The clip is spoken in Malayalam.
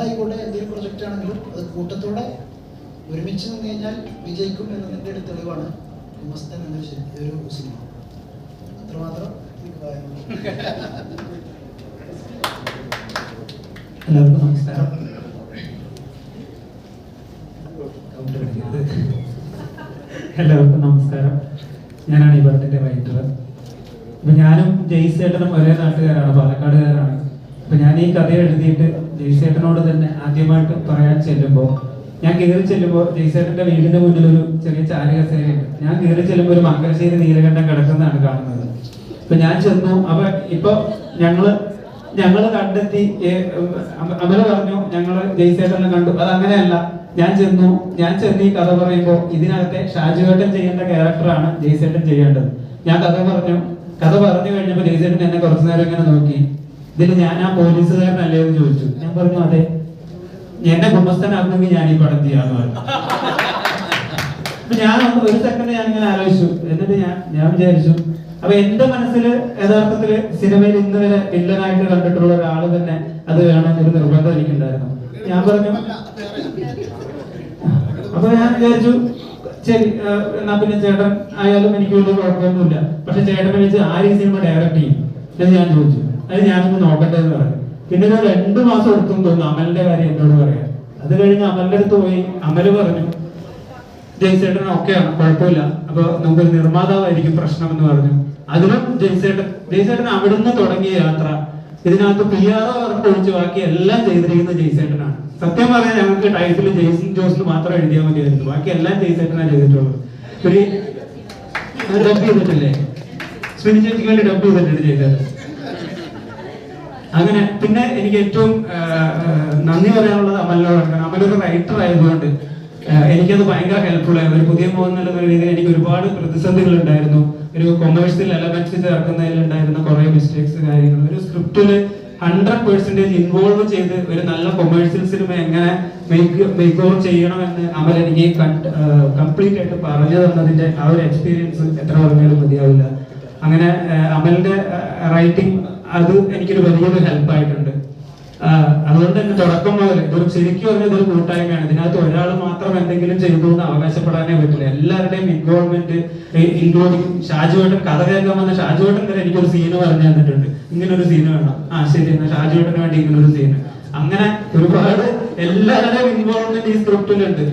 എന്തായിക്കോട്ടെ എന്തെങ്കിലും പ്രൊജക്റ്റ് ആണെങ്കിലും അത് കൂട്ടത്തോടെ ഒരുമിച്ച് നിന്ന് കഴിഞ്ഞാൽ വിജയിക്കും എന്നതിന്റെ ഒരു തെളിവാണ് മസ്തൻ എന്നൊരു ഒരു സിനിമ. അത്രമാത്രം എല്ലാവർക്കും നമസ്കാരം. എല്ലാവർക്കും നമസ്കാരം. ഞാനാണ് ഈ പടത്തിന്റെ റൈറ്റർ അപ്പൊ ഞാനും ജയ്സേട്ടനും ഒരേ നാട്ടുകാരാണ് പാലക്കാടുകാരാണ്. അപ്പൊ ഞാൻ ഈ കഥ എഴുതിയിട്ട് ജയ്സേട്ടനോട് തന്നെ ആദ്യമായിട്ട് പറയാൻ ചെല്ലുമ്പോൾ ഞാൻ കയറി ചെല്ലുമ്പോൾ ജയ്സേട്ടന്റെ വീടിന്റെ മുന്നിൽ ഒരു ചെറിയ ചാരുകസേരയുണ്ട് ഞാൻ കയറി ചെല്ലുമ്പോൾ ഒരു മംഗലശ്ശേരി നീലകണ്ഠം കിടക്കുന്നതാണ് കാണുന്നത്. അപ്പൊ ഞാൻ ചെന്നു അപ്പൊ ഇപ്പൊ ഞങ്ങൾ ഞങ്ങൾ കണ്ടെത്തി അമല പറഞ്ഞു ഞങ്ങൾ ജയ്സേട്ടനെ കണ്ടു. അത് അങ്ങനെയല്ല ഞാൻ ചെന്നു ഞാൻ ചെന്ന് ഈ കഥ പറയുമ്പോൾ ഇതിനകത്തെ ഷാജുവേട്ടൻ ചെയ്യേണ്ട ക്യാരക്ടറാണ് ജയ്സേട്ടൻ ചെയ്യേണ്ടത്. ഞാൻ കഥ പറഞ്ഞു കഥ പറഞ്ഞു കഴിഞ്ഞപ്പോൾ ജയ്സേട്ടൻ എന്നെ കുറച്ചു നേരം ഇങ്ങനെ നോക്കി. ഇതിൽ ഞാൻ ആ പോലീസുകാരനല്ലേ എന്ന് ചോദിച്ചു. ഞാൻ പറഞ്ഞു അതെ. എന്നെ ഗുമസ്തനാക്കുമെങ്കിൽ ഞാൻ ഈ പടം ചെയ്യാന്ന് പറഞ്ഞു. ഞാൻ ഒരു സെക്കൻഡ് ഞാൻ ഇങ്ങനെ ആലോചിച്ചു. എന്നിട്ട് ഞാൻ ഞാൻ വിചാരിച്ചു അപ്പൊ എന്റെ മനസ്സിൽ യഥാർത്ഥത്തിൽ സിനിമയിൽ ഇന്ന് വരെ വില്ലനായിട്ട് കണ്ടിട്ടുള്ള ഒരാൾ തന്നെ അത് വേണമെന്നൊരു നിർബന്ധം എനിക്കുണ്ടായിരുന്നു. ഞാൻ പറഞ്ഞു അപ്പൊ ഞാൻ വിചാരിച്ചു ശരി എന്നാ പിന്നെ ചേട്ടൻ ആയാലും എനിക്ക് വലിയ കുഴപ്പമൊന്നുമില്ല. പക്ഷെ ചേട്ടൻ വെച്ച് ആര് ഈ സിനിമ ഡയറക്റ്റ് ചെയ്യും? എന്ന് ഞാൻ ചോദിച്ചു. അത് ഞാനൊന്ന് നോക്കട്ടെ എന്ന് പറഞ്ഞു പിന്നെ ഞാൻ രണ്ടു മാസം എടുത്തും തോന്നുന്നു അമലിന്റെ കാര്യം എന്നോട് പറയാം അത് കഴിഞ്ഞ് അമലിന്റെ അടുത്ത് പോയി അമൽ പറഞ്ഞു ജയ്സേട്ടൻ ഓക്കെയാണ് കുഴപ്പമില്ല. അപ്പൊ നമുക്കൊരു നിർമ്മാതാവായിരിക്കും പ്രശ്നം എന്ന് പറഞ്ഞു. അതിലും ജയ്സേട്ടൻ ജയ്സേട്ടൻ അവിടുന്ന് തുടങ്ങിയ യാത്ര. ഇതിനകത്ത് പി ആർ ഒ വർക്ക് ഒഴിച്ച് ബാക്കി എല്ലാം ചെയ്തിരിക്കുന്നത് ജയ്സേട്ടനാണ്. സത്യം പറഞ്ഞാൽ ഞങ്ങൾക്ക് ടൈറ്റിൽ ജെയ്സൺ ജോസ് മാത്രം എഴുതിയാൽ മതിയായിരുന്നു. ബാക്കി എല്ലാം ജയ്സേട്ടനാണ് ചെയ്തിട്ടുള്ളത്. ഡബ് ചെയ്തിട്ടില്ലേ? സ്മിനി ചേച്ചിക്ക് വേണ്ടി ഡബ് ചെയ്തിട്ടുണ്ട് ജയ്സേട്ടൻ. അങ്ങനെ പിന്നെ എനിക്ക് ഏറ്റവും നന്ദി പറയാനുള്ളത് അമലിനോടാണ്. കാരണം അമലൊരു റൈറ്റർ ആയതുകൊണ്ട് എനിക്കത് ഭയങ്കര ഹെൽപ്ഫുൾ ആയിരുന്നു. ഒരു പുതിയ പോകുന്ന രീതിയിൽ എനിക്ക് ഒരുപാട് പ്രതിസന്ധികൾ ഉണ്ടായിരുന്നു. ഒരു കൊമേഴ്സ്യൽ എലമെന്റ്സ് ചേർക്കുന്നതിൽ ഉണ്ടായിരുന്ന കുറെ മിസ്റ്റേക്സ് കാര്യങ്ങൾ. ഒരു സ്ക്രിപ്റ്റിൽ ഹൺഡ്രഡ് പേഴ്സന്റേജ് ഇൻവോൾവ് ചെയ്ത് ഒരു നല്ല കൊമേഴ്സ്യൽ സിനിമ എങ്ങനെ മേക്ക് മേക്ക് ഓവർ ചെയ്യണമെന്ന് അമൽ എനിക്ക് കംപ്ലീറ്റ് ആയിട്ട് പറഞ്ഞു തന്നതിന്റെ ആ ഒരു എക്സ്പീരിയൻസ് എത്ര പറഞ്ഞാലും മതിയാവില്ല. അങ്ങനെ അമലിന്റെ റൈറ്റിംഗ് അത് എനിക്കൊരു വലിയൊരു ഹെൽപ്പായിട്ടുണ്ട് അതുകൊണ്ട് തന്നെ തുടക്കം മുതൽ ഇതൊരു ശരിക്കും പറഞ്ഞ ഇതൊരു കൂട്ടായ്മയാണ്. ഇതിനകത്ത് ഒരാൾ മാത്രം എന്തെങ്കിലും ചെയ്തു എന്ന് അവകാശപ്പെടാനേ പറ്റില്ല എല്ലാവരുടെയും ഇൻവോൾവ്മെന്റ് ഇൻക്ലൂഡിങ് ഷാജുവേട്ടൻ കഥ കേൾക്കാൻ വന്ന ഷാജുവേട്ടൻ വരെ എനിക്കൊരു സീന് പറഞ്ഞു തന്നിട്ടുണ്ട്. ഇങ്ങനൊരു സീന് വേണം. ആ ശരി എന്നാ ഷാജുവേട്ടന് വേണ്ടി ഇങ്ങനെ ഒരു സീന് അങ്ങനെ ഒരുപാട് എല്ലാവരുടെയും ഇൻവോൾവ്മെന്റ് ഈ സ്ക്രിപ്റ്റിലുണ്ട്